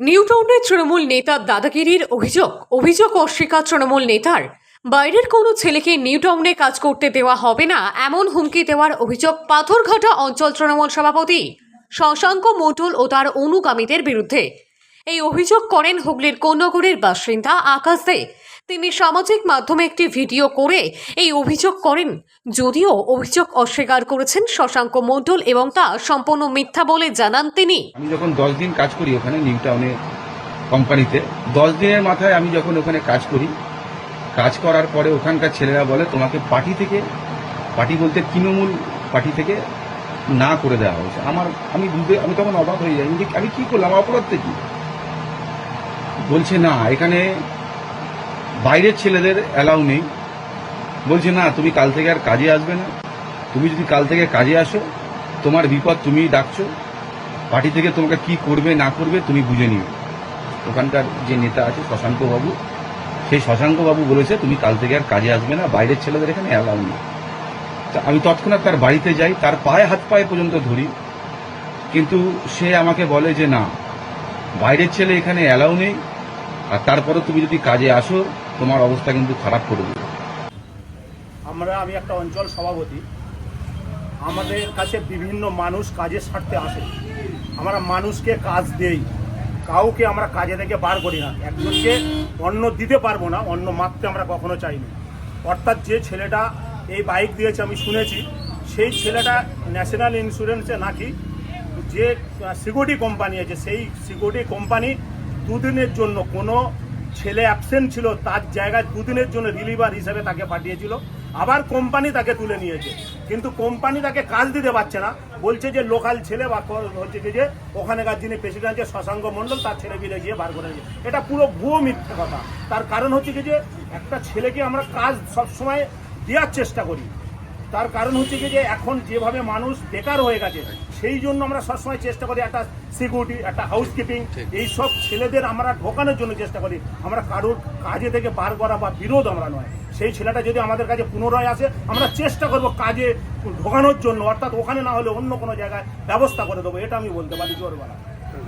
নিউটাউনে তৃণমূল নেতার দাদাগিরির অভিযোগ। অভিযোগ অস্বীকার তৃণমূল নেতার। বাইরের কোনো ছেলেকে নিউটাউনে কাজ করতে দেওয়া হবে না, এমন হুমকি দেওয়ার অভিযোগ পাথরঘাটা অঞ্চল তৃণমূল সভাপতি শশাঙ্ক মণ্ডল ও তার অনুগামীদের বিরুদ্ধে। এই অভিযোগ করেন হুগলির কোন্নগরের বাসিন্দা আকাশ দে। তিনি সামাজিক মাধ্যমে একটি ভিডিও করে এই অভিযোগ করেন। যদিও অভিযোগ অস্বীকার করেছেন শশাঙ্ক মণ্ডল এবং তা সম্পূর্ণ মিথ্যা বলে জানান তিনি। আমি যখন দশ দিন কাজ করি ওখানে নিউ টাউনে কোম্পানিতে দশ দিনের মাথায় আমি যখন ওখানে কাজ করি, কাজ করার পরে ওখানকার ছেলেরা বলে, তোমাকে পার্টি থেকে, পার্টি বলতে তৃণমূল পার্টি থেকে না করে দেওয়া হয়েছে। আমার, আমি বুঝতে, আমি তখন অবাক হয়ে যাই। আমি কি করলাম? অপরাধ কি? বলছে, না, এখানে বাইরের ছেলেদের অ্যালাউ নেই। বলছে, না, তুমি কাল থেকে আর কাজে আসবে না। তুমি যদি কাল থেকে কাজে আসো, তোমার বিপদ তুমিই ডাকছো। পার্টি থেকে তোমাকে কি করবে, না করবে, তুমি বুঝে নিও। ওখানকার যে নেতা আছে, শশাঙ্ক বাবু, সেই শশাঙ্ক বাবু বলেছে, তুমি কাল থেকে আর কাজে আসবে না, বাইরের ছেলেদের এখানে অ্যালাউ নেই। তা আমি তৎক্ষণাৎ তার বাড়িতে যাই, তার পায়ে হাত পায়ে পর্যন্ত ধরি। কিন্তু সে আমাকে বলে যে, না, বাইরের ছেলে এখানে অ্যালাউ নেই। আর তারপরে তুমি যদি কাজে আসো তোমার অবস্থা কিন্তু খারাপ করে দেবে আমরা, আমি একটা অঞ্চল সভাপতি। আমাদের কাছে বিভিন্ন মানুষ কাজের স্বার্থে আসে। আমরা মানুষকে কাজ দেই। কাউকে আমরা কাজে থেকে বার করি না। একজনকে অন্ন দিতে পারব না, অন্ন মাপতে আমরা কখনো চাইনি। অর্থাৎ যে ছেলেটা এই বাইক দিয়েছে, আমি শুনেছি, সেই ছেলেটা ন্যাশনাল ইন্স্যুরেন্সে নাকি যে সিকিউরিটি কোম্পানি আছে, সেই সিকিউরিটি কোম্পানি দুদিনের জন্য কোনো ছেলে অ্যাবসেন্ট ছিল, তার জায়গায় দুদিনের জন্য রিলিভার হিসেবে তাকে পাঠিয়েছিল। আবার কোম্পানি তাকে তুলে নিয়েছে। কিন্তু কোম্পানি তাকে কাজ দিতে পারছে না। বলছে যে লোকাল ছেলে বা হচ্ছে যে, ওখানেকার যিনি প্রেসিডেন্ট আছে, শশাঙ্ক মণ্ডল, তার ছেলে বিলে গিয়ে বার করে এটা পুরো ভুয়ো মিথ্যে কথা। তার কারণ হচ্ছে কি যে, একটা ছেলেকে আমরা কাজ সবসময় দেওয়ার চেষ্টা করি। তার কারণ হচ্ছে কি যে এখন যেভাবে মানুষ বেকার হয়ে গেছে সেই জন্য আমরা সবসময় চেষ্টা করি একটা সিকিউরিটি একটা হাউসকিপিং এইসব ছেলেদের আমরা ঢোকানোর জন্য চেষ্টা করি। আমরা কারোর কাজে থেকে বার করা বা বিরোধ আমরা নয়। সেই ছেলেটা যদি আমাদের কাছে পুনরায় আসে আমরা চেষ্টা করব কাজে ঢোকানোর জন্য অর্থাৎ ওখানে না হলে অন্য কোনো জায়গায় ব্যবস্থা করে দেবো এটা আমি বলতে পারি জোরবেলা।